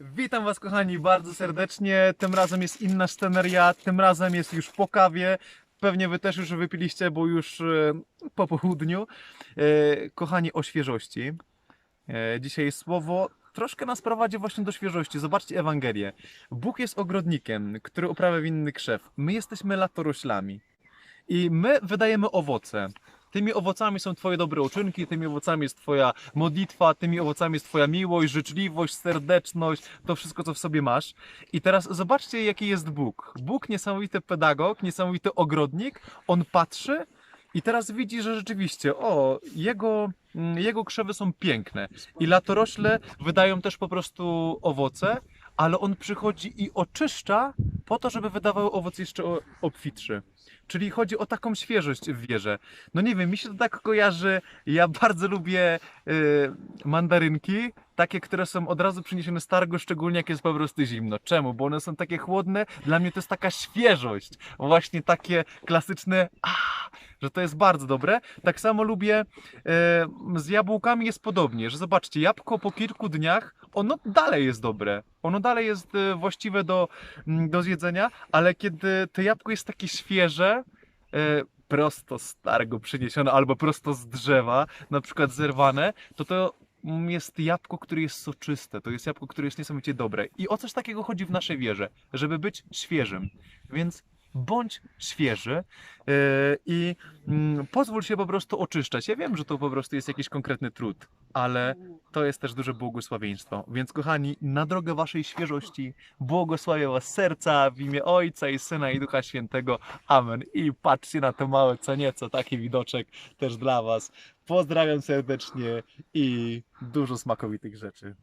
Witam Was kochani bardzo serdecznie. Tym razem jest inna sceneria, tym razem jest już po kawie. Pewnie Wy też już wypiliście, bo już e, po południu. E, Kochani, o świeżości. E, Dzisiaj słowo troszkę nas prowadzi właśnie do świeżości. Zobaczcie Ewangelię. Bóg jest ogrodnikiem, który uprawia winny krzew. My jesteśmy latoroślami. I my wydajemy owoce. Tymi owocami są Twoje dobre uczynki, tymi owocami jest Twoja modlitwa, tymi owocami jest Twoja miłość, życzliwość, serdeczność, to wszystko, co w sobie masz. I teraz zobaczcie, jaki jest Bóg. Bóg, niesamowity pedagog, niesamowity ogrodnik, on patrzy i teraz widzi, że rzeczywiście, o, jego, mm, jego krzewy są piękne. I latorośle wydają też po prostu owoce, ale on przychodzi i oczyszcza po to, żeby wydawały owoc jeszcze obfitszy. Czyli chodzi o taką świeżość w wierze. No nie wiem, mi się to tak kojarzy. Ja bardzo lubię y, mandarynki, takie, które są od razu przyniesione z targu, szczególnie jak jest po prostu zimno. Czemu? Bo one są takie chłodne. Dla mnie to jest taka świeżość. Właśnie takie klasyczne, ah, że to jest bardzo dobre. Tak samo lubię y, z jabłkami jest podobnie, że zobaczcie, jabłko po kilku dniach, ono dalej jest dobre. Ono dalej jest y, właściwe do, mm, do zjedzenia, ale kiedy to jabłko jest takie świeże, e, prosto z targu przyniesione albo prosto z drzewa, na przykład zerwane, to to mm, jest jabłko, które jest soczyste, to jest jabłko, które jest niesamowicie dobre. I o coś takiego chodzi w naszej wierze, żeby być świeżym. Więc bądź świeży e, i mm, pozwól się po prostu oczyszczać. Ja wiem, że to po prostu jest jakiś konkretny trud, ale to jest też duże błogosławieństwo. Więc kochani, na drogę waszej świeżości błogosławię was serca w imię Ojca i Syna i Ducha Świętego. Amen. I patrzcie na to małe co nieco, taki widoczek też dla was. Pozdrawiam serdecznie i dużo smakowitych rzeczy.